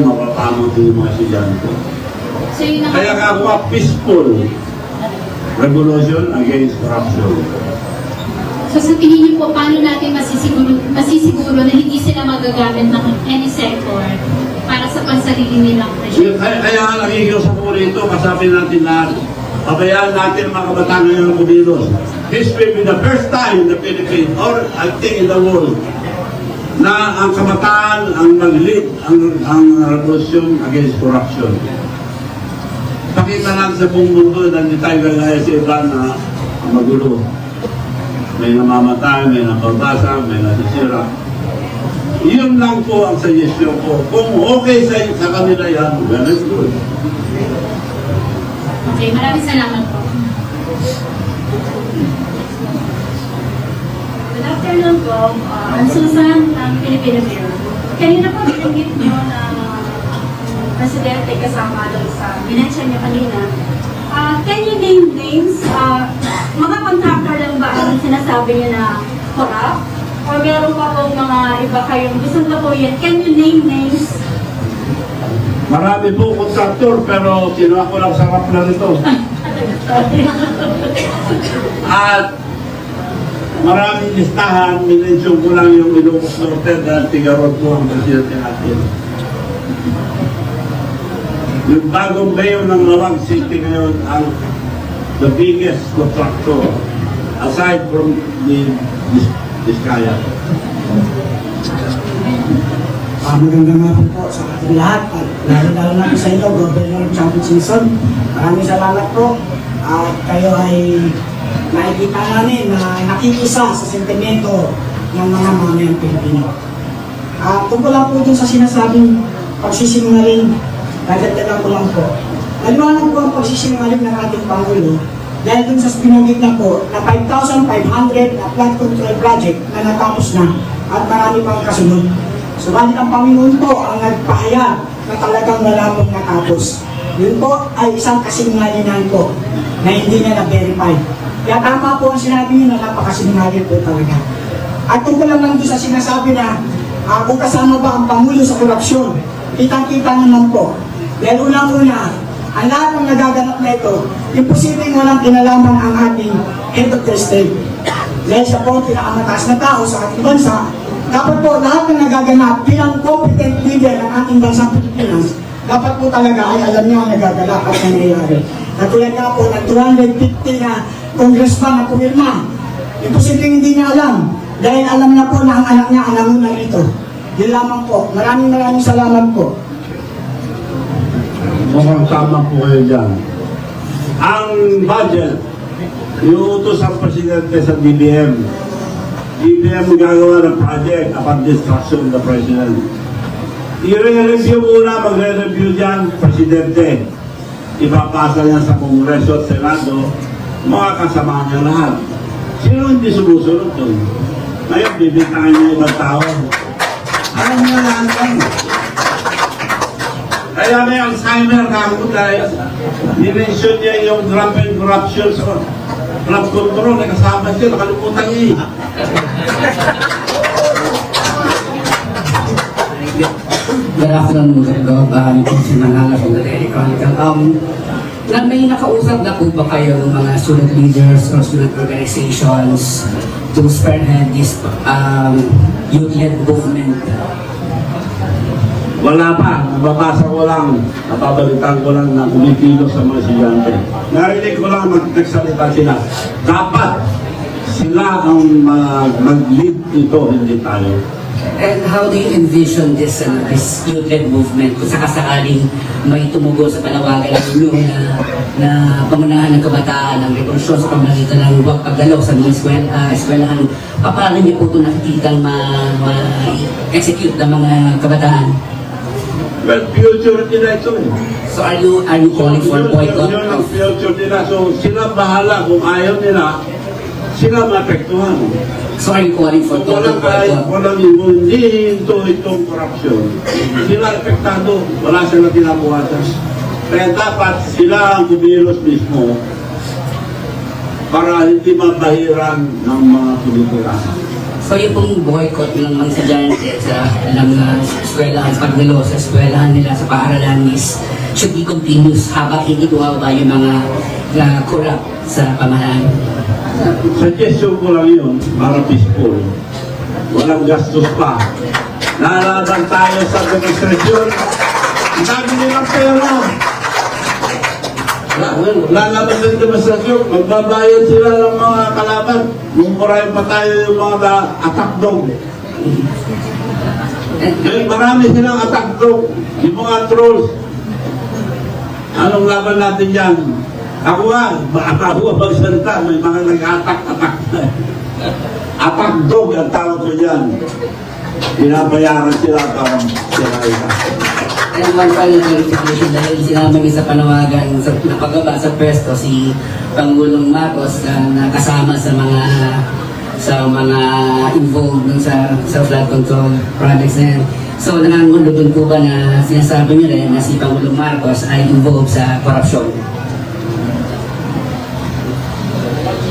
mapapamot yung mga estudyante. So. Kaya gagawa peaceful revolution against corruption. So sa tingin niyo po, paano natin masisiguro, masisiguro na hindi sila magagamit ng any sector para sa pansarili nilang presyo? kaya kaya nga nakikiusap ko rito, kasabi natin lahat, pabayaan natin mga kabataan ngayon ng kumilos. This will be the first time in the Philippines, or I think in the world, na ang kabataan ang mag-lead ang, ang revolution against corruption. Pakita lang sa buong mundo na hindi tayo gagaya sa iba na magulo. May namamatay, may nakabasa, may nasisira. Yun lang po ang suggestion ko. Kung okay sa, sa kanila yan, and good. Okay, maraming salamat po. Good afternoon po. Uh, I'm Susan ng Filipino Bureau. Kanina po binanggit niyo na presidente kasama doon sa binensya niyo kanina. Uh, can you name names? Uh, mga contractor lang ba ang sinasabi niyo na corrupt? Or meron pa pong mga iba kayong gustong labuyin? Can you name names? Marami po kontraktor pero kinuha ko lang sarap na nito. At maraming listahan, minensyon ko lang yung Ilocos Norte dahil tigarot ko ang presidente natin. Yung bagong mayor ng Lawag City ngayon ang the biggest contractor aside from the Diskaya. Ah, magandang hapon po sa ating lahat at lalo-lalo na po sa inyo, Governor Champion Simpson. Maraming salamat po at kayo ay nakikita namin na nakikisa sa sentimento ng mga mamayang Pilipino. At tungkol lang po dun sa sinasabing pagsisinungaling, dadagdagan ko lang po. Naliwanag po ang pagsisinungaling ng ating Pangulo dahil dun sa binanggit na po na 5,500 na flood control project na natapos na at marami pang kasunod. Subalit ang Panginoon po ang nagpahayag na talagang wala pong natapos. Yun po ay isang kasinungalingan po na hindi niya na-verify. Kaya tama po ang sinabi niyo na napakasinungaling po talaga. At tungkol lang doon sa sinasabi na ah, kung kasama ba ang Pangulo sa korupsyon, kitang-kita naman po. Dahil unang-una, ang lahat ng nagaganap na ito, imposibleng walang kinalaman ang ating head of the state. Dahil siya po ang pinakamataas na tao sa ating bansa, dapat po lahat ng nagaganap bilang competent leader ng ating bansang Pilipinas, dapat po talaga ay alam niya ang nagaganap at nangyayari. Katulad nga po ng 250 na congressman na pumirma, imposibleng hindi niya alam dahil alam niya po na ang anak niya ang namuna rito. Yun lamang po. Maraming maraming salamat po. Mukhang tama po kayo dyan. Ang budget, iuutos ang presidente sa DBM. DBM gagawa ng project upon destruction of the president. I-review muna, magre-review dyan, presidente. Ipapasa niya sa Kongreso at Senado, mga kasama niya lahat. Sino hindi sumusunod doon? Ngayon, bibitahan niya ibang tao. Alam niya lahat yan. Kaya may Alzheimer na ako dahil dinensyon niya yung drug and corruption drug control. Nakasama siya, nakalimutan niya Good afternoon, Gov. Uh, si Manala from the Daily Chronicle. Um, na may nakausap na po ba kayo ng mga student leaders or student organizations to spearhead this um, youth-led movement? Wala pa, nababasa ko lang, napabalitan ko lang na kumipilo sa mga estudyante. Narinig ko lang mag nagsalita sila. Dapat sila ang mag- mag-lead ito, hindi tayo. And how do you envision this uh, this youth-led movement kung sakasakaling may tumugo sa panawagan ninyo na, na pamunahan ng kabataan ng revolusyon sa pamamagitan ng huwag pagdalaw sa mga eskwel, uh, eskwelahan, paano niyo po ito nakikitang ma- ma-execute ng mga kabataan? Well, future nila ito. So are you are you calling for Yun- yun- boycott Yun ang future nila. So sila bahala kung ayaw nila, sila maapektuhan. So you calling for total walang kahit, boycott? walang hindi ito itong corruption. Sila epektado, wala sila tinabuhasan. Kaya dapat sila ang kumilos mismo para hindi mabahiran ng mga politika. So yung pong boycott ng mga estudyante sa ng uh, eskwelahan, pagdalo sa eskwelahan nila sa paaralan is should be continuous habang hindi bumaba yung mga uh, corrupt sa pamahalaan. Suggestion ko lang yun para peaceful. Walang gastos pa. Nalaban tayo sa demonstrasyon. Ang dami nilang pera. Lalaban sa demonstrasyon, magbabayad sila ng mga kalaban. Mumurahin pa tayo yung mga attack dog. Eh, marami silang attack dog. Yung mga trolls. Anong laban natin yan? Ako nga, ako ang magsalita, may mga nag-attack-attack. Attack dog ang tawag ko dyan. Pinabayaran sila para sila isa. And one final clarification dahil sinama niya sa panawagan sa napagaba sa pwesto si Pangulong Marcos na nakasama sa mga sa mga involved dun sa sa flood control projects na yan. So nangangulo dun po ba na sinasabi niyo rin na si Pangulong Marcos ay involved sa korupsyon?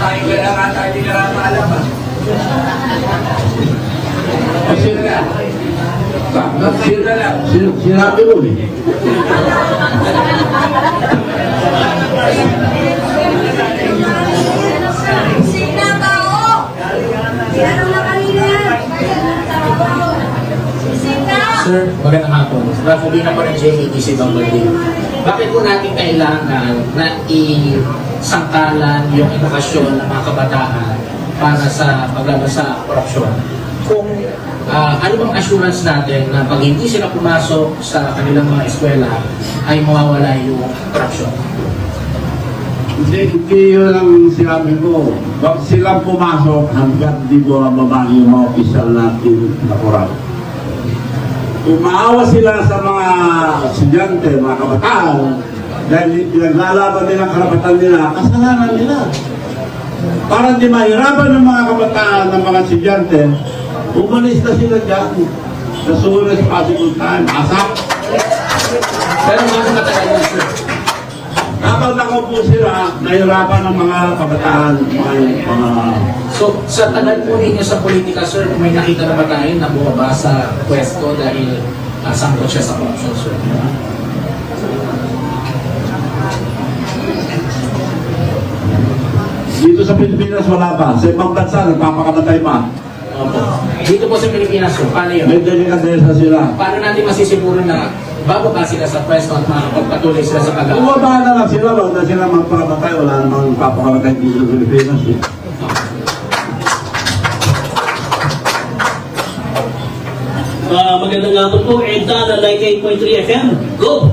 Tayo kaya nga tayo hindi ka naman alam ah. Sino na? Sino na lang? Sin- Sinabi mo eh. Sir, magandang hapon. Rafael ako ng JATC Bangladesh. Bakit po natin kailangan na isangkalan yung edukasyon ng mga kabataan para sa paglaban sa korupsyon? Kung ah, ano bang assurance natin na pag hindi sila pumasok sa kanilang mga eskwela ay mawawala yung korupsyon? Hindi, hindi yun ang sinabi ko. Huwag silang pumasok hanggat di mo mababago yung mga opisyal natin na kurang. Kung maawa sila sa mga estudyante, mga kabataan, dahil pinaglalaban nila ang karapatan nila, kasalanan nila. Para di mahirapan ng mga kabataan ng mga estudyante, umalis na sila dyan sa soonest possible time. Asak! Pero mga matagal sir. Kapag nakaupo sila, nahirapan ng mga kabataan, mga, mga So, sa tagal po ninyo sa politika, sir, may nakita na ba tayo na bumaba sa pwesto dahil uh, sangkot siya sa korupsyon, sir? Dito sa Pilipinas wala pa. Sa ibang bansa, nagpapakamatay pa. Opo. Dito po sa Pilipinas, sir, paano yun? May delikadesa sila. Paano natin masisiguro na bababa sila sa pwesto at makakapagpatuloy sila sa pag Bumaba na lang sila, wag na sila magpakamatay. Wala namang papakamatay dito sa Pilipinas. Eh. Ah, magandang hapon po, EDA na 98.3 FM. Go!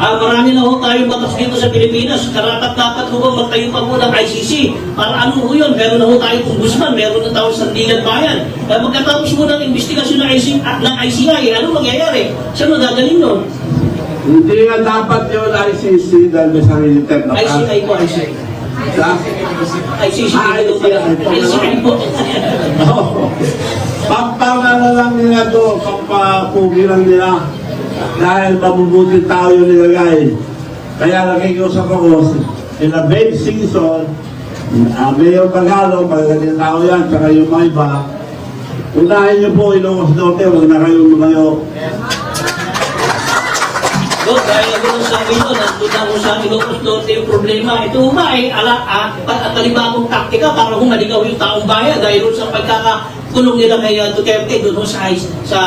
Ah, marami na ho tayong batas dito sa Pilipinas. Karapat-dapat ho ba magtayo pa po ng ICC? Para ano ho yun? Meron na ho tayong ombudsman, meron na tayong sandigan bayan. Ah, magkatapos mo ng investigasyon ng, IC, ah, ng ICI, ano mangyayari? Saan mo gagaling nun? Hindi nga dapat yun ICC dahil may sarili technocrat. ICI po, ICI. Sa- ICC, Ah. ICI po. Oo. Pampangala lang nila to, pampapugi lang nila. Dahil mabubuti tao yung nilagay. Kaya nakikiusap ako, in a vague season, uh, Mayor Tagalog, magagaling tao yan, tsaka yung mga iba, unahin niyo po Ilocos Norte, huwag na kayo lumayo. So, dahil ako nung sabi ko, nandun ako sa Ilocos Norte yung problema. Ito ba ay ala, ah, talibakong taktika para humaligaw yung taong bayan dahil sa pagkakakulong nila kay uh, Duterte doon sa, sa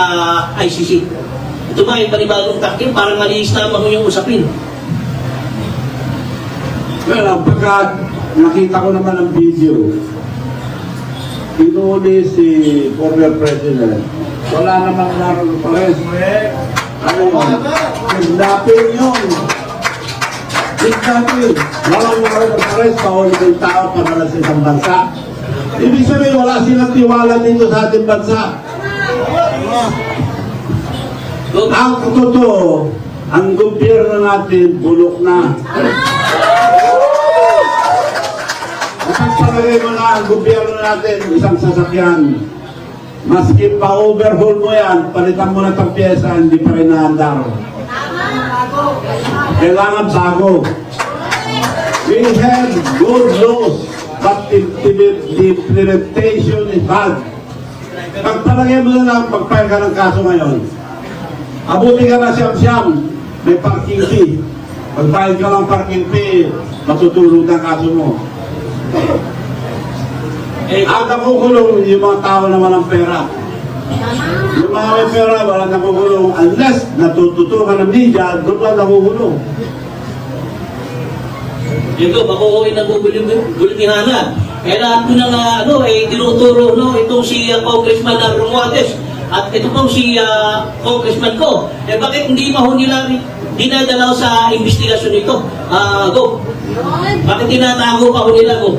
ICC. Ito ba ay panibagong taktik para malinis naman yung usapin. Well, pagka nakita ko naman ang video, pinuli si former president, wala namang naroon pa rin. Ano yun? Kidnapping yun. Kidnapping. Walang naroon pa rin sa yung tao para sa isang bansa. Ibig sabihin, wala silang tiwala dito sa ating bansa. Ang totoo, ang gobyerno natin bulok na. Napagpalagay mo na ang gobyerno natin, isang sasakyan. Maski pa overhaul mo yan, palitan mo na itong pyesa, hindi pa rin naandar. Kailangan bago. We have good laws, but the, implementation is bad. Pagpalagay mo na lang, ka ng kaso ngayon. Abuti ka na siyam-siyam, may parking fee. Pag-file ka ng parking fee, matutulog ang kaso mo. Eh, Ang nakukulong, yung mga tao naman ng pera. Yung mga may pera, wala nakukulong unless natututukan ng media, doon lang nakukulong. Ito, makukuhin ng bulitihanan. Eh lahat ko na nga, ano, eh, tinuturo, no, itong si uh, Congressman uh, Romualdez at ito pong si uh, Congressman ko. Eh bakit hindi nila dinadalaw sa investigasyon nito? Ah, go. Bakit tinatago pa ho nila, go?